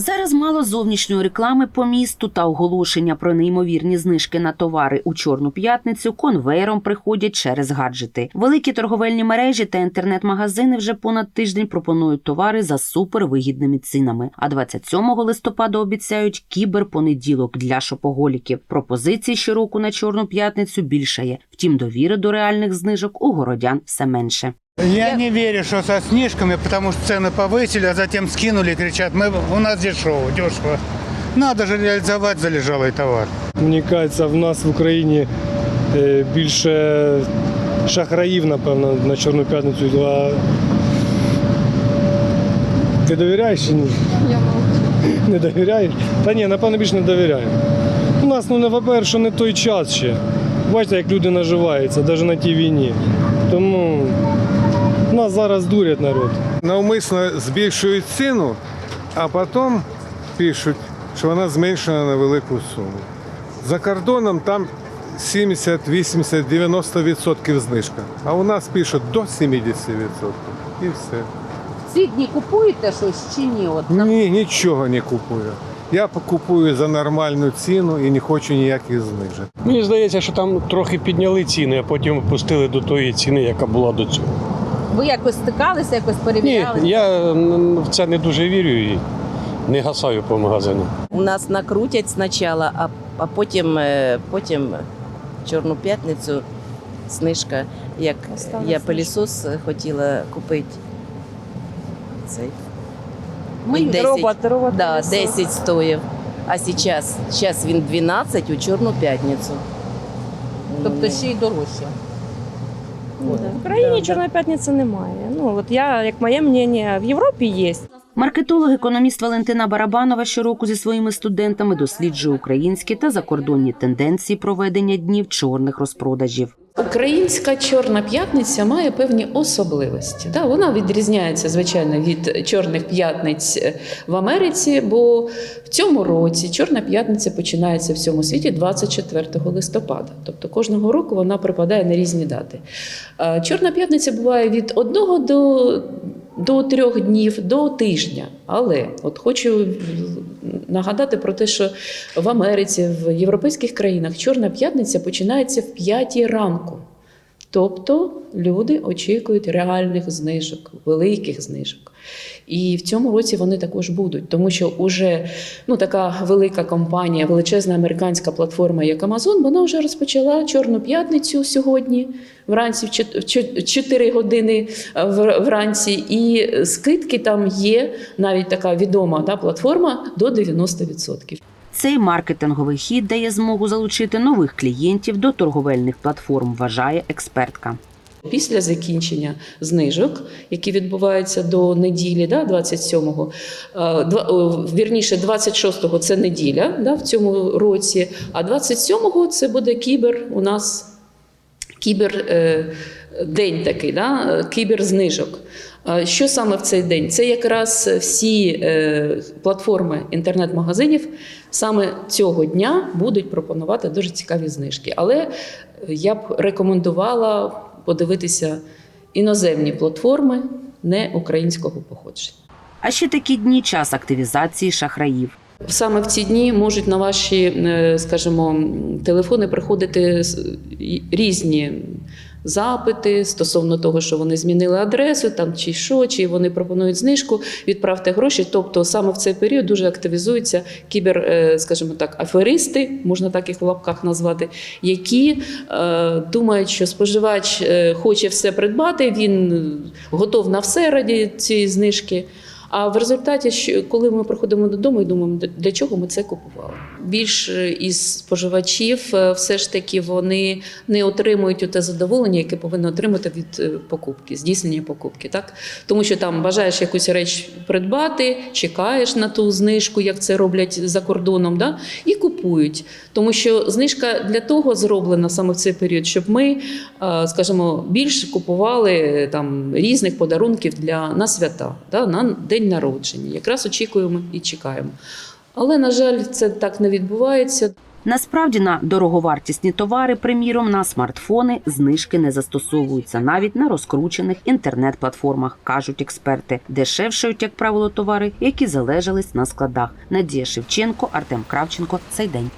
Зараз мало зовнішньої реклами по місту та оголошення про неймовірні знижки на товари у чорну п'ятницю конвейером приходять через гаджети. Великі торговельні мережі та інтернет-магазини вже понад тиждень пропонують товари за супервигідними цінами. А 27 листопада обіцяють кіберпонеділок для шопоголіків. Пропозицій щороку на чорну п'ятницю більшає. Втім, довіри до реальних знижок у городян все менше. Я не верю, что со снижками, потому что цены повысили, а затем скинули, кричат, мы, у нас дешево, дешево. Надо же реализовать залежалый товар. Мені кажеться, в нас в Україні е, більше шахраїв, напевно, на Чорну п'ятницю. А... Ти довіряєш чи ні? Я мовчу. Не довіряєш? Та ні, напевно, більше не довіряю. У нас, ну, не по-перше, не той час ще. Бачите, як люди наживаються, навіть на тій війні. Тому нас зараз дурять народ. навмисно збільшують ціну, а потім пишуть, що вона зменшена на велику суму. За кордоном там 70, 80, 90% знижка. А у нас пишуть до 70% і все. Ці дні купуєте щось чи ні? От Ні, нічого не купую. Я купую за нормальну ціну і не хочу ніяких знижок. Мені здається, що там трохи підняли ціни, а потім опустили до тої ціни, яка була до цього. Ви якось стикалися, якось Ні, я в це не дуже вірю і не гасаю по магазину. У нас накрутять спочатку, а, а потім, е, потім Чорну п'ятницю знижка. Як Осталась я пилісос хотіла купити. Цей. Ми 10, Робот, робот. да, 10 стоїв. А зараз, зараз він 12 у Чорну п'ятницю. тобто ще й дорожче. Да. В Україні Чорної п'ятниці немає. Ну, от я, як моє мнення, в Європі є. Маркетолог, економіст Валентина Барабанова щороку зі своїми студентами досліджує українські та закордонні тенденції проведення днів чорних розпродажів. Українська чорна п'ятниця має певні особливості. Да, вона відрізняється, звичайно, від чорних п'ятниць е, в Америці, бо в цьому році Чорна п'ятниця починається в всьому світі 24 листопада. Тобто кожного року вона припадає на різні дати. Чорна п'ятниця буває від одного до, до трьох днів до тижня. Але от хочу нагадати про те, що в Америці, в європейських країнах Чорна п'ятниця починається в п'ятій ранку. Тобто люди очікують реальних знижок, великих знижок. І в цьому році вони також будуть, тому що уже ну, така велика компанія, величезна американська платформа, як Amazon, вона вже розпочала Чорну п'ятницю сьогодні, вранці в чот- 4 години е, вранці. І скидки там є, навіть така відома да, платформа до 90%. Цей маркетинговий хід дає змогу залучити нових клієнтів до торговельних платформ, вважає експертка. Після закінчення знижок, які відбуваються до неділі, да, 27-го, е, вірніше, 26-го це неділя да, в цьому році, а 27-го це буде кібер у нас кібер е, день такий, да, кібер знижок. Е, Що саме в цей день? Це якраз всі е, платформи інтернет-магазинів саме цього дня будуть пропонувати дуже цікаві знижки. Але я б рекомендувала подивитися іноземні платформи не українського походження. А ще такі дні час активізації шахраїв. Саме в ці дні можуть на ваші, е, скажімо, телефони приходити різні запити стосовно того, що вони змінили адресу, там чи що, чи вони пропонують знижку, відправте гроші. Тобто саме в цей період дуже активізуються кібер, е, скажімо так, аферисти, можна так їх в лапках назвати, які е, думають, що споживач е, хоче все придбати, він готов на все раді цієї знижки. А в результаті, коли ми приходимо додому і думаємо, «Для- для чого ми це купували? Більш е, із споживачів е, все ж таки вони не отримують те задоволення, яке повинні отримати від е, покупки, здійснення покупки. Так? Тому що там бажаєш якусь реч придбати, чекаєш на ту знижку, як це роблять за кордоном, да? і купують. Тому що знижка для того зроблена саме в цей період, щоб ми, скажімо, більш купували там різних подарунків для на свята, да, на день народження. Якраз очікуємо і чекаємо. Але, на жаль, це так не відбувається. Насправді на дороговартісні товари, приміром на смартфони, знижки не застосовуються навіть на розкручених інтернет-платформах, кажуть експерти. Дешевшають, як правило, товари, які залежались на складах. Надія Шевченко, Артем Кравченко. Цей день.